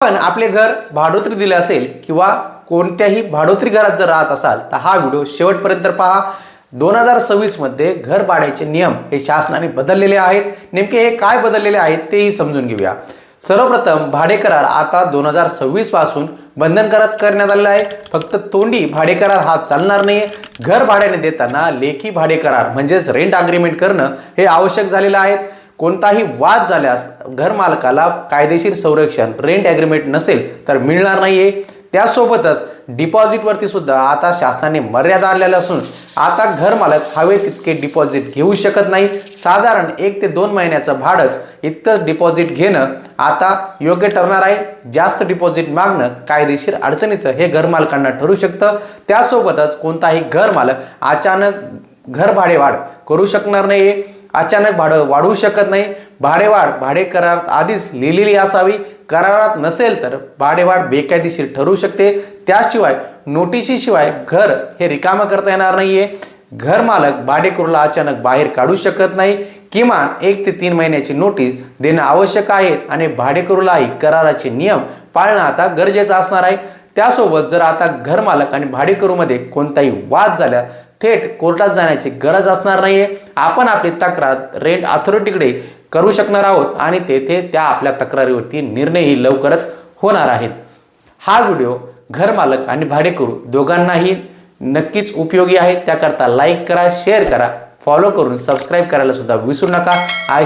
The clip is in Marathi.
पण आपले घर भाडोत्री दिले असेल किंवा कोणत्याही भाडोत्री घरात जर राहत असाल तर हा व्हिडिओ शेवटपर्यंत पहा. दोन हजार सव्वीसमध्ये घर भाड्याचे नियम हे शासनाने बदललेले आहेत. नेमके हे काय बदललेले आहेत तेही समजून घेऊया. सर्वप्रथम भाडे करार आता दोन हजार सव्वीसपासून बंधनकारक करण्यात आलेला आहे. फक्त तोंडी भाडे करार हा चालणार नाही घर भाड्याने देताना लेखी भाडे करार म्हणजेच रेंट अग्रीमेंट करणं हे आवश्यक झालेलं आहे. कोणताही वाद झाल्यास घरमालकाला कायदेशीर संरक्षण रेंट ॲग्रीमेंट नसेल तर मिळणार नाही आहे त्यासोबतच डिपॉझिटवरती सुद्धा आता शासनाने मर्यादा आणलेल्या असून आता घरमालक हवे तितके डिपॉझिट घेऊ शकत नाही. साधारण एक ते दोन महिन्याचं भाडंच इतकं डिपॉझिट घेणं आता योग्य ठरणार आहे. जास्त डिपॉझिट मागणं कायदेशीर अडचणीचं हे घरमालकांना ठरू शकतं. त्यासोबतच कोणताही घरमालक अचानक घर करू शकणार नाही अचानक भाडं वाढवू शकत नाही. भाडेवाढ भाडे करारात आधीच लिहिलेली असावी. करारात नसेल तर भाडेवाढ बेकायदेशीर ठरू शकते. त्याशिवाय नोटिशीशिवाय घर हे रिकामं करता येणार नाहीये. घर मालक भाडेकरूला अचानक बाहेर काढू शकत नाही. किमान एक ते तीन महिन्याची नोटीस देणं आवश्यक आहे आणि भाडेकरूलाही कराराचे नियम पाळणं आता गरजेचं असणार आहे. त्यासोबत जर आता घरमालक आणि भाडेकरूमध्ये कोणताही वाद झाला थेट कोर्टात जाण्याची गरज असणार नाहीये. आपण आपली तक्रार रेंट अथॉरिटीकडे करू शकणार आहोत आणि तेथे त्या आपल्या तक्रारीवरती निर्णयही लवकरच होणार आहेत. हा व्हिडिओ घरमालक आणि भाडेकरू दोघांनाही नक्कीच उपयोगी आहे. त्याकरता लाईक करा शेअर करा फॉलो करून सबस्क्राईब करायला सुद्धा विसरू नका. आय